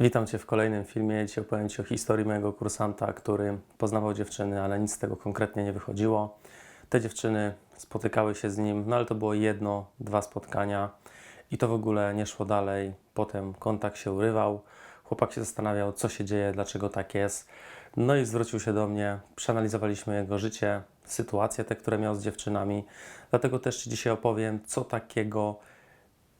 Witam Cię w kolejnym filmie. Dzisiaj opowiem Ci o historii mojego kursanta, który poznawał dziewczyny, ale nic z tego konkretnie nie wychodziło. Te dziewczyny spotykały się z nim, no ale to było jedno, dwa spotkania i to w ogóle nie szło dalej. Potem kontakt się urywał. Chłopak się zastanawiał, co się dzieje, dlaczego tak jest. No i zwrócił się do mnie. Przeanalizowaliśmy jego życie, sytuacje te, które miał z dziewczynami. Dlatego też Ci dzisiaj opowiem, co takiego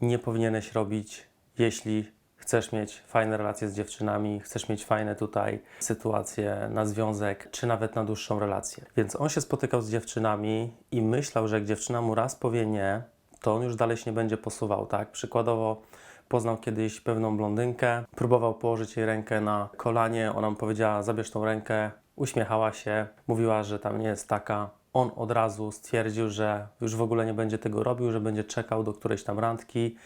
nie powinieneś robić, jeśli chcesz mieć fajne relacje z dziewczynami, chcesz mieć fajne tutaj sytuacje na związek, czy nawet na dłuższą relację. Więc on się spotykał z dziewczynami i myślał, że jak dziewczyna mu raz powie nie, to on już dalej się nie będzie posuwał, tak? Przykładowo poznał kiedyś pewną blondynkę, próbował położyć jej rękę na kolanie, ona mu powiedziała, zabierz tą rękę, uśmiechała się, mówiła, że tam nie jest taka. On od razu stwierdził, że już w ogóle nie będzie tego robił, że będzie czekał do którejś tam randki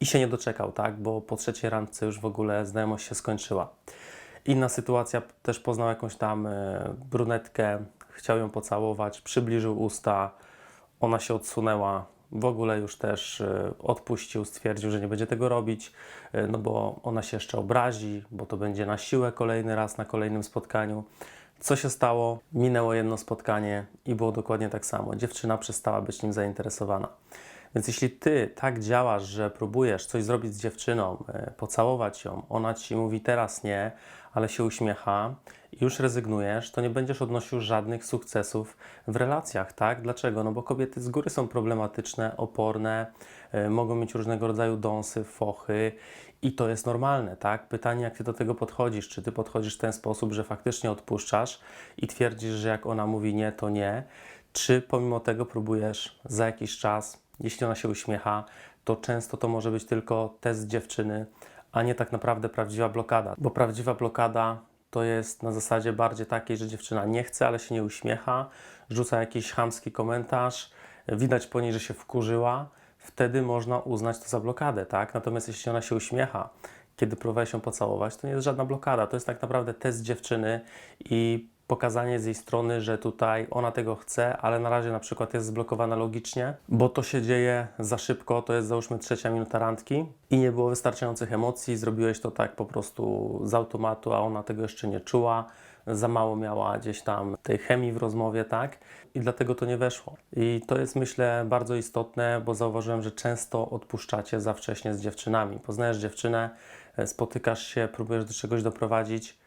i się nie doczekał, tak? Bo po trzeciej randce już w ogóle znajomość się skończyła. Inna sytuacja, też poznał jakąś tam e, brunetkę, chciał ją pocałować, przybliżył usta, ona się odsunęła, w ogóle już też e, odpuścił, stwierdził, że nie będzie tego robić, e, no bo ona się jeszcze obrazi, bo to będzie na siłę kolejny raz na kolejnym spotkaniu. Co się stało? Minęło jedno spotkanie i było dokładnie tak samo. Dziewczyna przestała być nim zainteresowana. Więc jeśli ty tak działasz, że próbujesz coś zrobić z dziewczyną, e, pocałować ją, ona ci mówi teraz nie, ale się uśmiecha i już rezygnujesz, to nie będziesz odnosił żadnych sukcesów w relacjach, tak? Dlaczego? No bo kobiety z góry są problematyczne, oporne, e, mogą mieć różnego rodzaju dąsy, fochy i to jest normalne, tak? Pytanie, jak ty do tego podchodzisz? Czy ty podchodzisz w ten sposób, że faktycznie odpuszczasz i twierdzisz, że jak ona mówi nie, to nie? Czy pomimo tego próbujesz za jakiś czas jeśli ona się uśmiecha, to często to może być tylko test dziewczyny, a nie tak naprawdę prawdziwa blokada. Bo prawdziwa blokada to jest na zasadzie bardziej takiej, że dziewczyna nie chce, ale się nie uśmiecha, rzuca jakiś chamski komentarz, widać po niej, że się wkurzyła, wtedy można uznać to za blokadę, tak? Natomiast jeśli ona się uśmiecha, kiedy próbuje się pocałować, to nie jest żadna blokada, to jest tak naprawdę test dziewczyny i pokazanie z jej strony, że tutaj ona tego chce, ale na razie na przykład jest zblokowana logicznie, bo to się dzieje za szybko, to jest załóżmy trzecia minuta randki i nie było wystarczających emocji, zrobiłeś to tak po prostu z automatu, a ona tego jeszcze nie czuła, za mało miała gdzieś tam tej chemii w rozmowie, tak? I dlatego to nie weszło. I to jest myślę bardzo istotne, bo zauważyłem, że często odpuszczacie za wcześnie z dziewczynami. Poznajesz dziewczynę, spotykasz się, próbujesz do czegoś doprowadzić,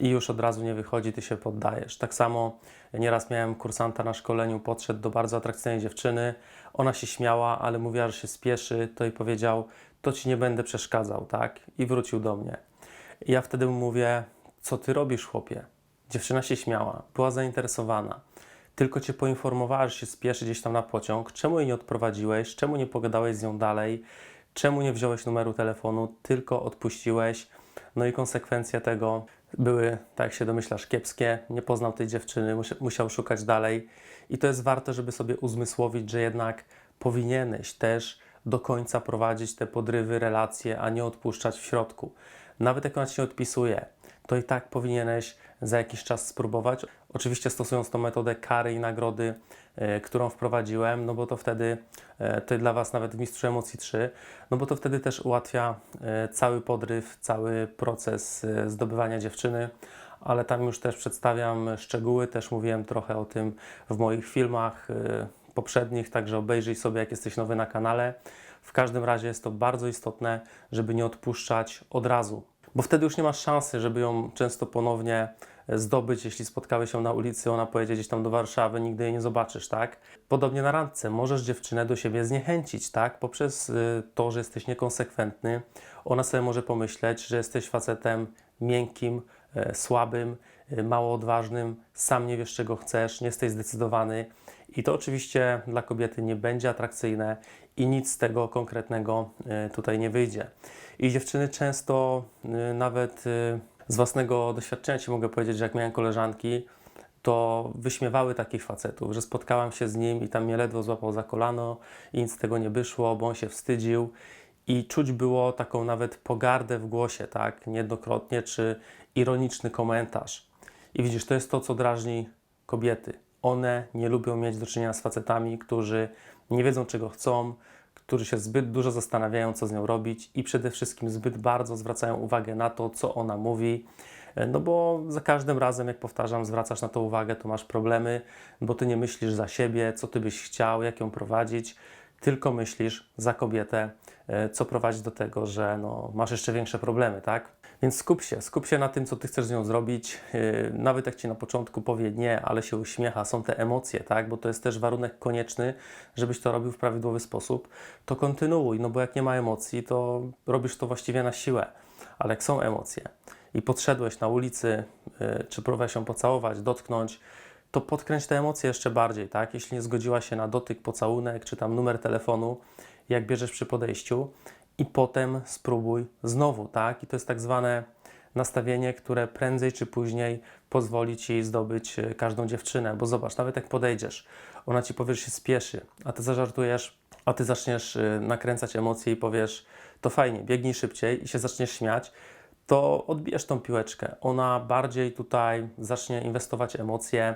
i już od razu nie wychodzi, ty się poddajesz. Tak samo nieraz miałem kursanta na szkoleniu, podszedł do bardzo atrakcyjnej dziewczyny, ona się śmiała, ale mówiła, że się spieszy, to i powiedział, to ci nie będę przeszkadzał, tak? I wrócił do mnie. I ja wtedy mu mówię, co ty robisz, chłopie? Dziewczyna się śmiała, była zainteresowana. Tylko cię poinformowała, że się spieszy gdzieś tam na pociąg. Czemu jej nie odprowadziłeś? Czemu nie pogadałeś z nią dalej? Czemu nie wziąłeś numeru telefonu? Tylko odpuściłeś. No i konsekwencja tego były, tak jak się domyślasz, kiepskie. Nie poznał tej dziewczyny, musiał szukać dalej. I to jest warto, żeby sobie uzmysłowić, że jednak powinieneś też do końca prowadzić te podrywy, relacje, a nie odpuszczać w środku. Nawet jak ona ci nie odpisuje, to i tak powinieneś za jakiś czas spróbować. Oczywiście stosując tą metodę kary i nagrody, e, którą wprowadziłem, no bo to wtedy, e, to dla Was nawet w Mistrzu Emocji 3, no bo to wtedy też ułatwia e, cały podryw, cały proces zdobywania dziewczyny, ale tam już też przedstawiam szczegóły, też mówiłem trochę o tym w moich filmach poprzednich, także obejrzyj sobie, jak jesteś nowy na kanale. W każdym razie jest to bardzo istotne, żeby nie odpuszczać od razu, bo wtedy już nie masz szansy, żeby ją często ponownie zdobyć, jeśli spotkałeś się na ulicy, ona pojedzie gdzieś tam do Warszawy, nigdy jej nie zobaczysz, tak? Podobnie na randce, możesz dziewczynę do siebie zniechęcić, tak? Poprzez y, to, że jesteś niekonsekwentny, ona sobie może pomyśleć, że jesteś facetem miękkim, e, słabym, e, mało odważnym, sam nie wiesz czego chcesz, nie jesteś zdecydowany i to oczywiście dla kobiety nie będzie atrakcyjne i nic z tego konkretnego e, tutaj nie wyjdzie. I dziewczyny często nawet z własnego doświadczenia Ci mogę powiedzieć, że jak miałem koleżanki, to wyśmiewały takich facetów, że spotkałam się z nim i tam mnie ledwo złapał za kolano i nic z tego nie wyszło, bo on się wstydził i czuć było taką nawet pogardę w głosie, tak, niejednokrotnie, czy ironiczny komentarz. I widzisz, to jest to, co drażni kobiety. One nie lubią mieć do czynienia z facetami, którzy nie wiedzą, czego chcą, którzy się zbyt dużo zastanawiają, co z nią robić i przede wszystkim zbyt bardzo zwracają uwagę na to, co ona mówi. E, No bo za każdym razem, jak powtarzam, zwracasz na to uwagę, to masz problemy, bo ty nie myślisz za siebie, co ty byś chciał, jak ją prowadzić, tylko myślisz za kobietę, e, co prowadzi do tego, że no, masz jeszcze większe problemy, tak? Więc skup się, skup się na tym, co ty chcesz z nią zrobić. Yy, Nawet jak ci na początku powie nie, ale się uśmiecha, są te emocje, tak? Bo to jest też warunek konieczny, żebyś to robił w prawidłowy sposób, to kontynuuj, no bo jak nie ma emocji, to robisz to właściwie na siłę. Ale jak są emocje i podszedłeś na ulicy, yy, czy próbowałeś ją pocałować, dotknąć, to podkręć te emocje jeszcze bardziej, tak? Jeśli nie zgodziła się na dotyk, pocałunek, czy tam numer telefonu, jak bierzesz przy podejściu i potem spróbuj znowu, tak? I to jest tak zwane nastawienie, które prędzej czy później pozwoli ci zdobyć e, każdą dziewczynę, bo zobacz, nawet jak podejdziesz, ona ci powie, że się spieszy, a ty zażartujesz, a ty zaczniesz e, nakręcać emocje i powiesz, to fajnie, biegnij szybciej i się zaczniesz śmiać, to odbijesz tą piłeczkę. Ona bardziej tutaj zacznie inwestować emocje,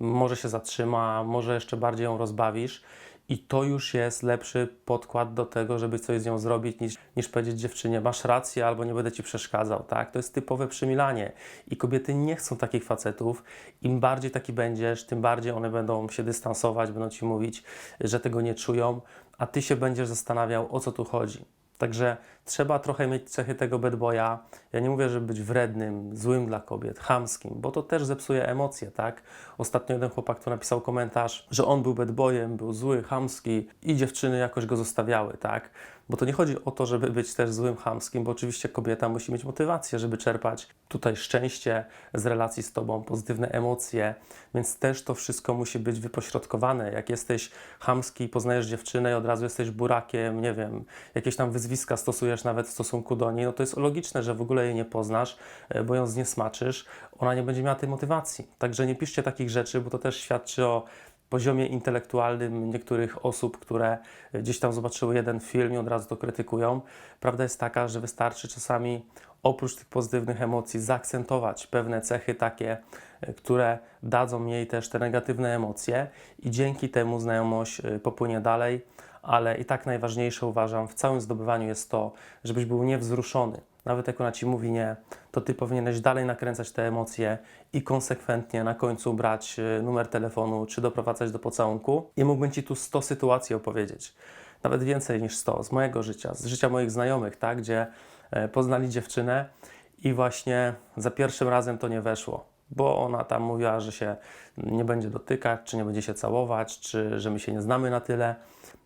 może się zatrzyma, może jeszcze bardziej ją rozbawisz. I to już jest lepszy podkład do tego, żeby coś z nią zrobić, niż, niż powiedzieć dziewczynie, masz rację albo nie będę ci przeszkadzał, tak? To jest typowe przymilanie. I kobiety nie chcą takich facetów. Im bardziej taki będziesz, tym bardziej one będą się dystansować, będą ci mówić, że tego nie czują, a ty się będziesz zastanawiał, o co tu chodzi. Także trzeba trochę mieć cechy tego bad boya. Ja nie mówię, żeby być wrednym, złym dla kobiet, chamskim, bo to też zepsuje emocje, tak? Ostatnio jeden chłopak tu napisał komentarz, że on był bad boyem, był zły, chamski i dziewczyny jakoś go zostawiały, tak? Bo to nie chodzi o to, żeby być też złym, chamskim, bo oczywiście kobieta musi mieć motywację, żeby czerpać tutaj szczęście z relacji z tobą, pozytywne emocje, więc też to wszystko musi być wypośrodkowane. Jak jesteś chamski i poznajesz dziewczynę i od razu jesteś burakiem, nie wiem, jakieś tam wyzwiska stosujesz nawet w stosunku do niej, no to jest logiczne, że w ogóle jej nie poznasz, e, bo ją zniesmaczysz, ona nie będzie miała tej motywacji. Także nie piszcie takich rzeczy, bo to też świadczy o poziomie intelektualnym niektórych osób, które gdzieś tam zobaczyły jeden film i od razu to krytykują. Prawda jest taka, że wystarczy czasami oprócz tych pozytywnych emocji zaakcentować pewne cechy takie, e, które dadzą jej też te negatywne emocje i dzięki temu znajomość e, popłynie dalej, ale i tak najważniejsze uważam w całym zdobywaniu jest to, żebyś był niewzruszony. Nawet jak ona ci mówi nie, to ty powinieneś dalej nakręcać te emocje i konsekwentnie na końcu brać e, numer telefonu czy doprowadzać do pocałunku. I mógłbym ci tu 100 sytuacji opowiedzieć. Nawet więcej niż 100 z mojego życia, z życia moich znajomych, tak, gdzie e, poznali dziewczynę i właśnie za pierwszym razem to nie weszło, bo ona tam mówiła, że się nie będzie dotykać, czy nie będzie się całować, czy że my się nie znamy na tyle.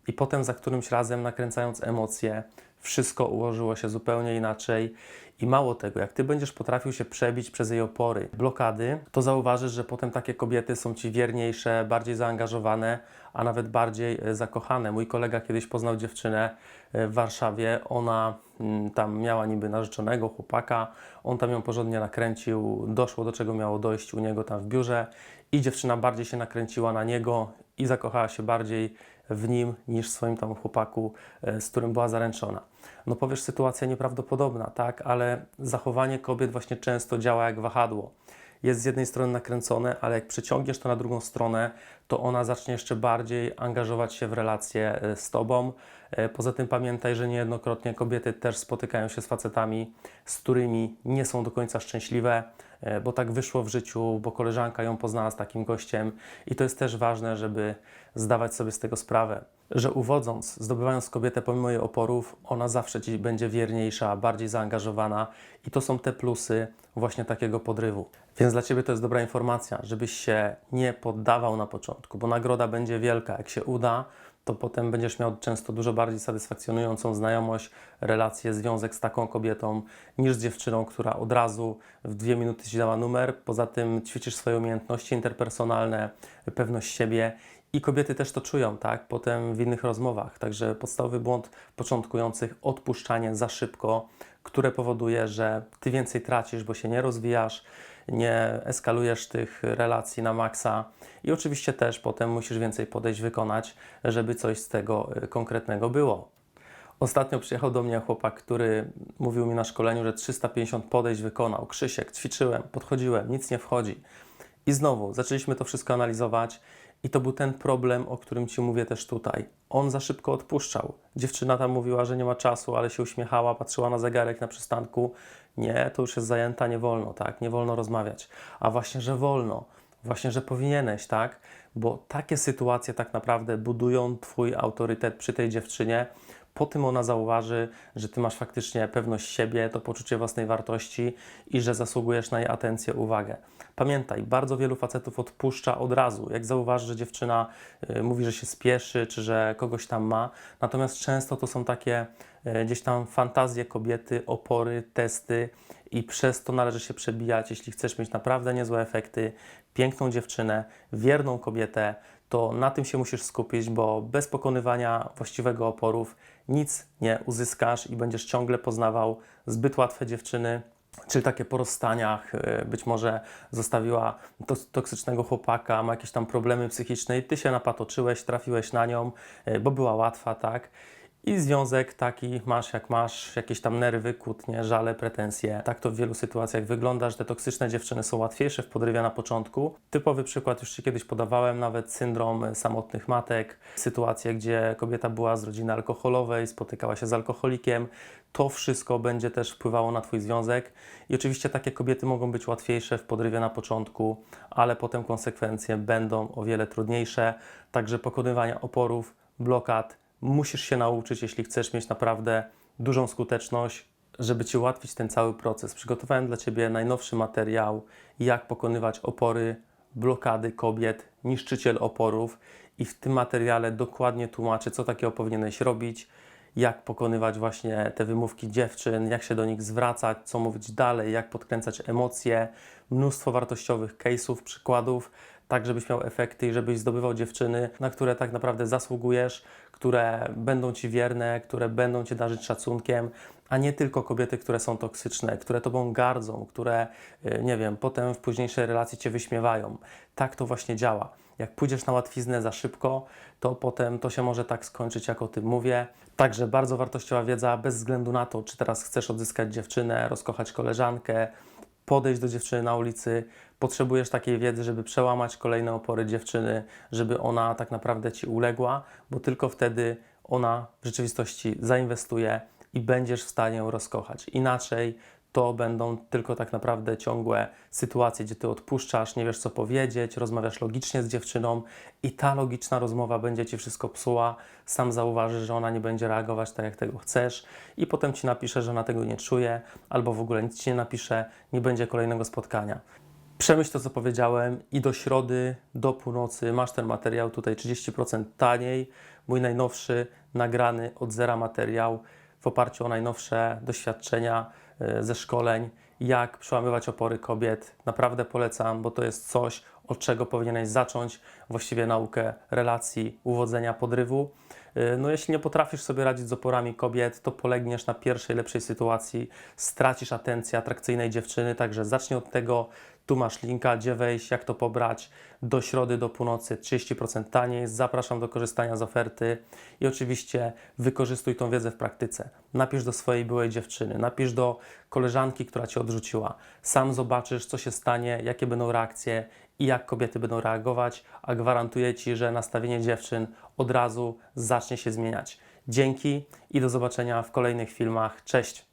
I potem za którymś razem, nakręcając emocje, wszystko ułożyło się zupełnie inaczej. I mało tego, jak ty będziesz potrafił się przebić przez jej opory, blokady, to zauważysz, że potem takie kobiety są ci wierniejsze, bardziej zaangażowane, a nawet bardziej e, zakochane. Mój kolega kiedyś poznał dziewczynę e, w Warszawie. Ona mm, tam miała niby narzeczonego chłopaka, on tam ją porządnie nakręcił, doszło do czego miało dojść u niego tam w biurze i dziewczyna bardziej się nakręciła na niego i zakochała się bardziej w nim niż w swoim tam chłopaku, e, z którym była zaręczona. No powiesz, sytuacja nieprawdopodobna, tak, ale zachowanie kobiet właśnie często działa jak wahadło. Jest z jednej strony nakręcone, ale jak przeciągniesz to na drugą stronę, to ona zacznie jeszcze bardziej angażować się w relacje e, z tobą. E, Poza tym pamiętaj, że niejednokrotnie kobiety też spotykają się z facetami, z którymi nie są do końca szczęśliwe, e, bo tak wyszło w życiu, bo koleżanka ją poznała z takim gościem i to jest też ważne, żeby zdawać sobie z tego sprawę, że uwodząc, zdobywając kobietę pomimo jej oporów, ona zawsze Ci będzie wierniejsza, bardziej zaangażowana i to są te plusy właśnie takiego podrywu. Więc dla Ciebie to jest dobra informacja, żebyś się nie poddawał na początku, bo nagroda będzie wielka. Jak się uda, to potem będziesz miał często dużo bardziej satysfakcjonującą znajomość, relację, związek z taką kobietą niż z dziewczyną, która od razu w dwie minuty Ci dała numer. Poza tym ćwiczysz swoje umiejętności interpersonalne, pewność siebie i kobiety też to czują, tak? Potem w innych rozmowach. Także podstawowy błąd początkujących odpuszczanie za szybko, które powoduje, że ty więcej tracisz, bo się nie rozwijasz, nie eskalujesz tych relacji na maksa i oczywiście też potem musisz więcej podejść, wykonać, żeby coś z tego y, konkretnego było. Ostatnio przyjechał do mnie chłopak, który mówił mi na szkoleniu, że 350 podejść wykonał. Krzysiek, ćwiczyłem, podchodziłem, nic nie wchodzi. I znowu zaczęliśmy to wszystko analizować I to był ten problem, o którym Ci mówię też tutaj. On za szybko odpuszczał. Dziewczyna tam mówiła, że nie ma czasu, ale się uśmiechała, patrzyła na zegarek na przystanku. Nie, to już jest zajęta, nie wolno, tak? Nie wolno rozmawiać. A właśnie, że wolno. Właśnie, że powinieneś, tak? Bo takie sytuacje tak naprawdę budują Twój autorytet przy tej dziewczynie. Po tym ona zauważy, że Ty masz faktycznie pewność siebie, to poczucie własnej wartości i że zasługujesz na jej atencję, uwagę. Pamiętaj, bardzo wielu facetów odpuszcza od razu. Jak zauważy, że dziewczyna y, mówi, że się spieszy, czy że kogoś tam ma. Natomiast często to są takie y, gdzieś tam fantazje kobiety, opory, testy i przez to należy się przebijać. Jeśli chcesz mieć naprawdę niezłe efekty, piękną dziewczynę, wierną kobietę, to na tym się musisz skupić, bo bez pokonywania właściwego oporów nic nie uzyskasz i będziesz ciągle poznawał zbyt łatwe dziewczyny, czyli takie po rozstaniach, y, być może zostawiła to, toksycznego chłopaka, ma jakieś tam problemy psychiczne i ty się napatoczyłeś, trafiłeś na nią, y, bo była łatwa, tak? I związek taki masz jak masz, jakieś tam nerwy, kłótnie, żale, pretensje. Tak to w wielu sytuacjach wygląda, że te toksyczne dziewczyny są łatwiejsze w podrywie na początku. Typowy przykład już Ci kiedyś podawałem, nawet syndrom samotnych matek. Sytuacje, gdzie kobieta była z rodziny alkoholowej, spotykała się z alkoholikiem. To wszystko będzie też wpływało na Twój związek. I oczywiście takie kobiety mogą być łatwiejsze w podrywie na początku, ale potem konsekwencje będą o wiele trudniejsze. Także pokonywania oporów, blokad, musisz się nauczyć, jeśli chcesz mieć naprawdę dużą skuteczność, żeby Ci ułatwić ten cały proces. Przygotowałem dla Ciebie najnowszy materiał, jak pokonywać opory, blokady kobiet, niszczyciel oporów i w tym materiale dokładnie tłumaczę, co takiego powinieneś robić, jak pokonywać właśnie te wymówki dziewczyn, jak się do nich zwracać, co mówić dalej, jak podkręcać emocje, mnóstwo wartościowych case'ów, przykładów, tak żebyś miał efekty i żebyś zdobywał dziewczyny, na które tak naprawdę zasługujesz, które będą Ci wierne, które będą Cię darzyć szacunkiem, a nie tylko kobiety, które są toksyczne, które Tobą gardzą, które, y, nie wiem, potem w późniejszej relacji Cię wyśmiewają. Tak to właśnie działa. Jak pójdziesz na łatwiznę za szybko, to potem to się może tak skończyć, jak o tym mówię. Także bardzo wartościowa wiedza, bez względu na to, czy teraz chcesz odzyskać dziewczynę, rozkochać koleżankę, podejść do dziewczyny na ulicy, potrzebujesz takiej wiedzy, żeby przełamać kolejne opory dziewczyny, żeby ona tak naprawdę ci uległa, bo tylko wtedy ona w rzeczywistości zainwestuje i będziesz w stanie ją rozkochać. Inaczej to będą tylko tak naprawdę ciągłe sytuacje, gdzie ty odpuszczasz, nie wiesz co powiedzieć, rozmawiasz logicznie z dziewczyną i ta logiczna rozmowa będzie ci wszystko psuła. Sam zauważysz, że ona nie będzie reagować tak, jak tego chcesz, i potem ci napisze, że ona tego nie czuje, albo w ogóle nic ci nie napisze, nie będzie kolejnego spotkania. Przemyśl to, co powiedziałem, i do środy, do północy masz ten materiał tutaj 30% taniej. Mój najnowszy, nagrany od zera materiał w oparciu o najnowsze doświadczenia e, ze szkoleń, jak przełamywać opory kobiet. Naprawdę polecam, bo to jest coś, od czego powinieneś zacząć właściwie naukę relacji, uwodzenia, podrywu. E, No jeśli nie potrafisz sobie radzić z oporami kobiet, to polegniesz na pierwszej, lepszej sytuacji, stracisz atencję atrakcyjnej dziewczyny, także zacznij od tego, tu masz linka, gdzie wejść, jak to pobrać. Do środy, do północy 30% taniej. Zapraszam do korzystania z oferty i oczywiście wykorzystuj tą wiedzę w praktyce. Napisz do swojej byłej dziewczyny, napisz do koleżanki, która cię odrzuciła. Sam zobaczysz, co się stanie, jakie będą reakcje i jak kobiety będą reagować, a gwarantuję ci, że nastawienie dziewczyn od razu zacznie się zmieniać. Dzięki i do zobaczenia w kolejnych filmach. Cześć!